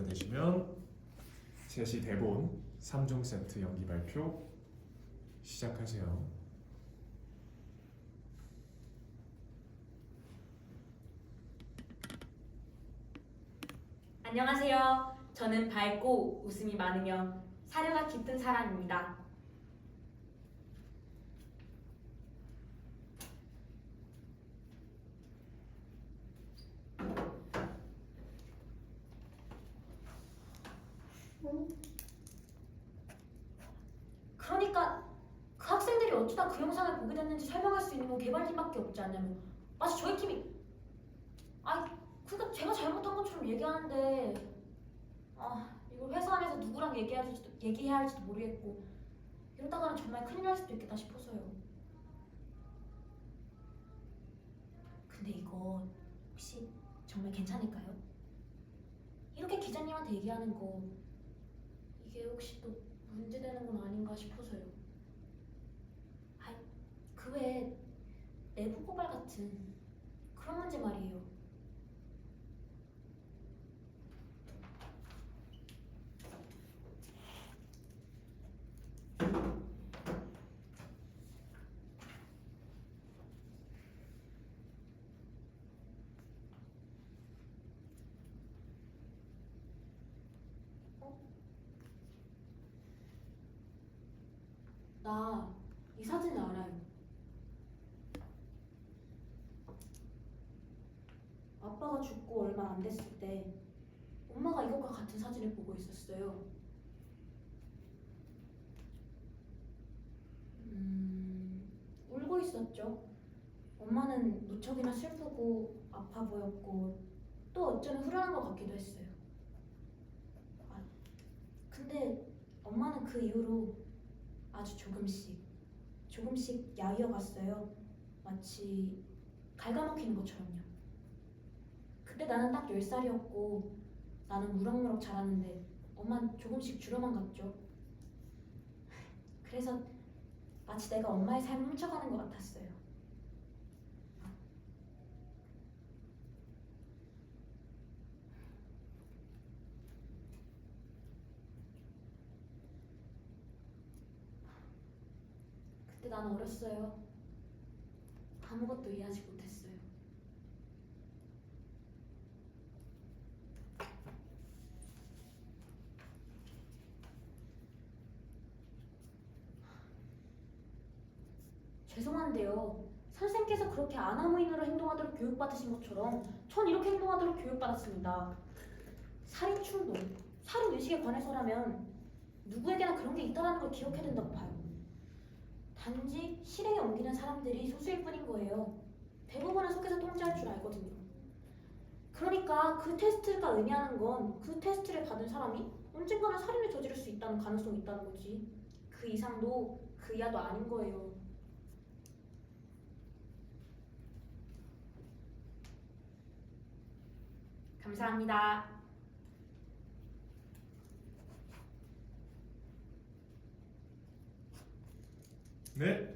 되시면 제시 대본 3종 세트 연기 발표 시작하세요. 안녕하세요. 저는 밝고 웃음이 많으며 사려가 깃든 사람입니다. 그러니까 그 학생들이 어쩌다 그 영상을 보게 됐는지 설명할 수 있는 건 개발팀밖에 없지 않냐면 마치 저희 팀이 아니 그러니까 제가 잘못한 것처럼 얘기하는데 아 이걸 회사 안에서 누구랑 얘기해야 할지도, 얘기해야 할지도 모르겠고 이러다가는 정말 큰일 날 수도 있겠다 싶어서요 근데 이거 혹시 정말 괜찮을까요? 이렇게 기자님한테 얘기하는 거 이게 혹시 또 문제되는 건 아닌가 싶어서요. 아이 그 외에 내부 고발 같은 그런 문제 말이에요 나 이 사진을 알아요. 아빠가 죽고 얼마 안 됐을 때 엄마가 이것과 같은 사진을 보고 있었어요. 음, 울고 있었죠. 엄마는 무척이나 슬프고 아파 보였고 또 어쩌면 후련한 것 같기도 했어요. 아, 근데 엄마는 그 이후로 아주 조금씩 조금씩 야위어 갔어요. 마치 갉아먹히는 것처럼요. 그때 나는 딱 10살이었고 나는 무럭무럭 자랐는데 엄마는 조금씩 줄어만 갔죠. 그래서 마치 내가 엄마의 삶을 훔쳐가는 것 같았어요. 그때 나는 어렸어요. 아무것도 이해하지 못했어요. 죄송한데요. 선생께서 그렇게 아나무인으로 행동하도록 교육받으신 것처럼 전 이렇게 행동하도록 교육받았습니다. 살인 충동, 살인 의식에 관해서라면 누구에게나 그런 게 있다는 걸 기억해야 된다고 봐요. 단지 실행에 옮기는 사람들이 소수일 뿐인 거예요. 대부분은 속에서 통제할 줄 알거든요. 그러니까 그 테스트가 의미하는 건 그 테스트를 받은 사람이 언젠가는 살인을 저지를 수 있다는 가능성이 있다는 거지. 그 이상도 그 이하도 아닌 거예요. 감사합니다. 네,